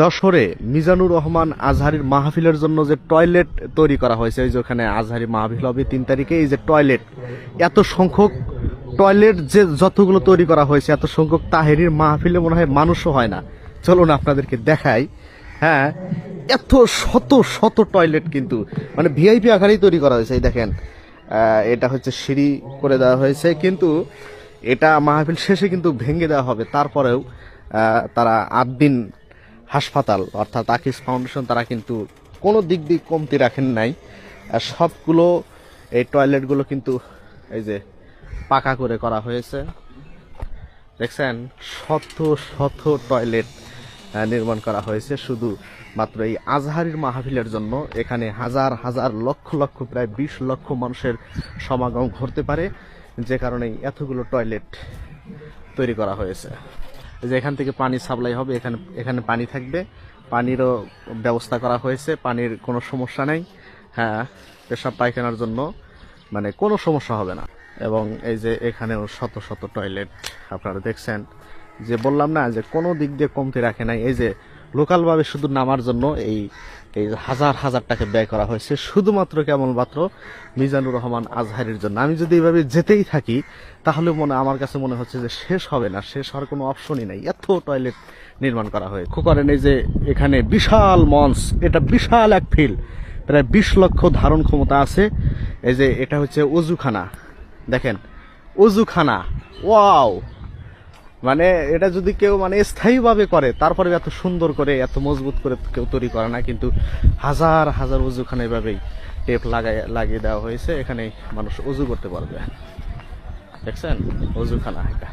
যশোরে মিজানুর রহমান আজহারির মাহফিলের জন্য যে টয়লেট তৈরি করা হয়েছে ওই যে ওখানে আজহারি মাহফিল হবে তিন তারিখে, এই যে টয়লেট, এত সংখ্যক টয়লেট যে যতগুলো তৈরি করা হয়েছে, এত সংখ্যক তাহেরির মাহফিলে মনে হয় মানুষও হয় না। চলুন আপনাদেরকে দেখাই। হ্যাঁ এত শত শত টয়লেট কিন্তু মানে ভিআইপি আকারেই তৈরি করা হয়েছে, এই দেখেন। এটা হচ্ছে সিঁড়ি করে দেওয়া হয়েছে, কিন্তু এটা মাহফিল শেষে কিন্তু ভেঙে দেওয়া হবে। তারপরেও তারা আট দিন হাসপাতাল, অর্থাৎ আকিস ফাউন্ডেশন, তারা কিন্তু কোনো দিক দিক কমতি রাখেন নাই। আর সবগুলো এই টয়লেটগুলো কিন্তু এই যে পাকা করে করা হয়েছে। দেখছেন, শত শত টয়লেট নির্মাণ করা হয়েছে শুধু মাত্র এই আজহারির মাহফিলের জন্য। এখানে হাজার হাজার, লক্ষ লক্ষ, প্রায় বিশ লক্ষ মানুষের সমাগম ঘটতে পারে, যে কারণে এতগুলো টয়লেট তৈরি করা হয়েছে। যে এখান থেকে পানি সাপ্লাই হবে, এখানে এখানে পানি থাকবে। পানিরও ব্যবস্থা করা হয়েছে, পানির কোনো সমস্যা নেই। হ্যাঁ পেশাব পায়খানার জন্য মানে কোনো সমস্যা হবে না। এবং এই যে এখানেও শত শত টয়লেট, আপনারা দেখছেন। যে বললাম না যে কোনো দিক দিয়ে কমতি রাখে নাই। এই যে লোকালভাবে শুধু নামার জন্য এই এই হাজার হাজার টাকা ব্যয় করা হয়েছে। শুধুমাত্র কেবলমাত্র মিজানুর রহমান আজহারির জন্য। আমি যদি এইভাবে যেতেই থাকি, তাহলে মনে আমার কাছে মনে হচ্ছে যে শেষ হবে না। শেষ হওয়ার কোনো অপশনই নাই। এত টয়লেট নির্মাণ করা হয় করেন এই যে এখানে বিশাল মঞ্চ। এটা বিশাল এক ফিল্ড। প্রায় বিশ লক্ষ ধারণ ক্ষমতা আছে। এই যে এটা হচ্ছে অজুখানা। দেখেন, অজুখানা। ওয়াও! মানে এটা যদি কেউ মানে স্থায়ীভাবে করে তারপরে এত সুন্দর করে, এত মজবুত করে কেউ তৈরি করে না, কিন্তু হাজার হাজার উজুখানে এভাবেই টেপ লাগাই লাগিয়ে দেওয়া হয়েছে। এখানে মানুষ উজু করতে পারবে। দেখছেন? উজুখানা এটা।